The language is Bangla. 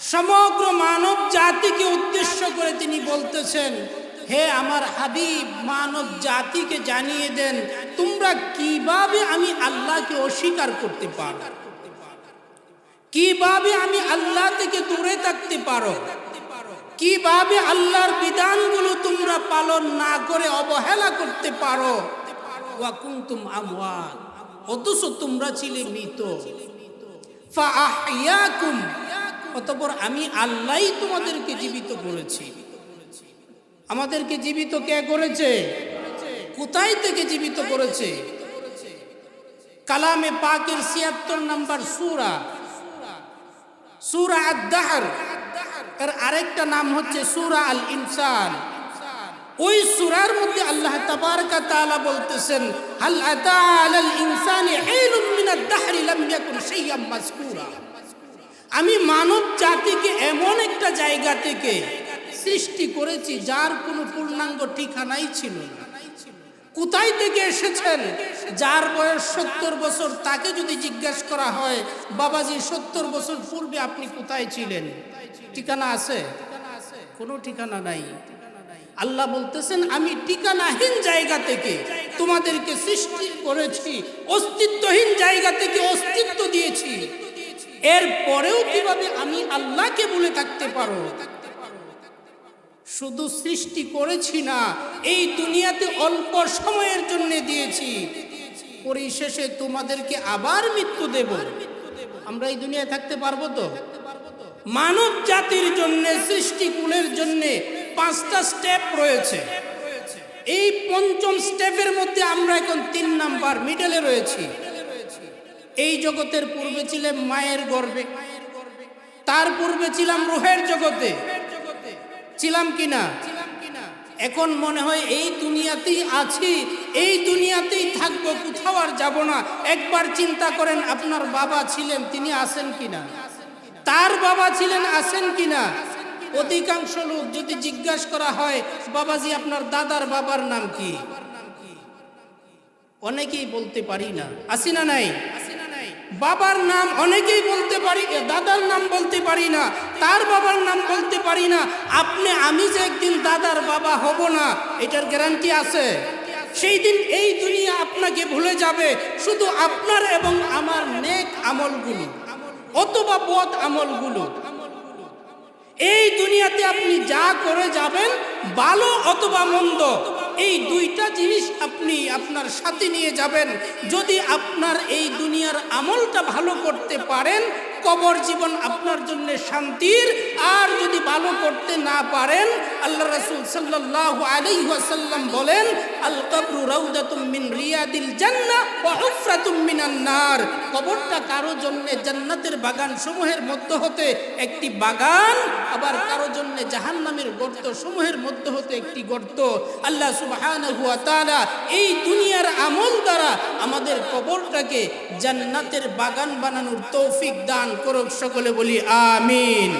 সমগ্র মানব জাতিকে উদ্দেশ্য করে তিনি বলতেছেন, হে আমার হাবিব, মানব জাতিকে জানিয়ে দেন, তোমরা কীভাবে আমি আল্লাহকে অস্বীকার করতে পারো? কীভাবে আমি আল্লাহ থেকে দূরে থাকতে পারো? কীভাবে আল্লাহর বিধানগুলো তোমরা পালন না করে অবহেলা করতে পারো? আমওয়াত। অথচ তোমরা ছিলে মৃত। অতঃপর আমি আল্লাহই তোমাদেরকে জীবিত করেছি। আমাদেরকে জীবিত কে করেছে? কোথায় থেকে জীবিত করেছে? কালামে পাকের ছিয়াত্তর নাম্বার সুরা। সুরা আদাহার এর আরেকটা নাম হচ্ছে সুরা আল ইনসান ওই সুরার মধ্যে আল্লাহ তাআলা বলতেছেন, হাল আতা আলাল ইনসানি হিলুম মিনাদ দাহরি লাম ইয়াকুন শাইয়াম মাযকুরা। আমি মানব জাতিকে এমন একটা জায়গা থেকে সৃষ্টি করেছি যার কোনো পূর্ণাঙ্গ ঠিকানাই ছিল না। কোথায় থেকে এসেছেন? যার বয়স সত্তর বছর, তাকে যদি জিজ্ঞাসা করা হয়, বাবাজি, সত্তর বছর পূর্বে আপনি কোথায় ছিলেন? ঠিকানা আছে? কোনো ঠিকানা নাই। আল্লাহ বলতেছেন, আমি ঠিকানাহীন জায়গা থেকে তোমাদেরকে সৃষ্টি করেছি, অস্তিত্বহীন জায়গা থেকে অস্তিত্ব দিয়েছি। এর পরেও কীভাবে আমি আল্লাহকে বলে থাকতে পারো? শুধু সৃষ্টি করেছি না, এই দুনিয়াতে অল্প সময়ের জন্য দিয়েছি। পরিশেষে তোমাদেরকে আবার মৃত্যু দেব। আমরা এই দুনিয়ায় থাকতে পারব তো? মানব জাতির জন্য, সৃষ্টিকুলের জন্য পাঁচটা স্টেপ রয়েছে। এই পঞ্চম স্টেপের মধ্যে আমরা এখন তিন নাম্বার মিডলে রয়েছি। এই জগতের পূর্বে ছিলাম মায়ের গর্ভে। তার পূর্বে ছিলাম রুহের জগতে। ছিলাম কিনা? এখন মনে হয় এই দুনিয়াতেই আছি, এই দুনিয়াতেই থাকব, কোথাও আর যাব না। একবার চিন্তা করেন, আপনার বাবা ছিলেন, তিনি আছেন কিনা? তার বাবা ছিলেন, আছেন কিনা? অধিকাংশ লোক যদি জিজ্ঞাসা করা হয়, বাবাজি, আপনার দাদার বাবার নাম কি? অনেকেই বলতে পারি না। আসি না নাই? বাবার নাম অনেকেই বলতে পারি দাদার নাম বলতে পারি না, তার বাবার নাম বলতে পারি না। আপনি, আমি যে একদিন দাদার বাবা হব না, এটার গ্যারান্টি আছে? সেই দিন এই দুনিয়া আপনাকে ভুলে যাবে, শুধু আপনার এবং আমার নেক আমলগুলো, অথবা বদ আমলগুলো। এই দুনিয়াতে আপনি যা করে যাবেন, ভালো অথবা মন্দ, এই দুইটা জিনিস আপনি আপনার সাথে নিয়ে যাবেন। যদি আপনার এই দুনিয়ার আমলটা ভালো করতে পারেন কবর জীবন আপনার জন্য শান্তির। আর যদি ভালো করতে না পারেন, আল্লাহ রসুল সাল্লাহ আলাইসাল্লাম বলেন, আল কবরু রৌদাতুম মিন রিয়াদিল মিনান নার। কবরটা কারও জন্য জান্নাতের বাগান সমূহের মধ্যে হতে একটি বাগান, আবার কারও জন্য জাহান্নামের গর্ত সমূহের মধ্যে হতে একটি গর্ত। আল্লাহ সুবহানাহু ওয়া তাআলা এই দুনিয়ার আমল দ্বারা আমাদের কবরটাকে জান্নাতের বাগান বানানোর তৌফিক দান করুক সকলে বলি আমিন।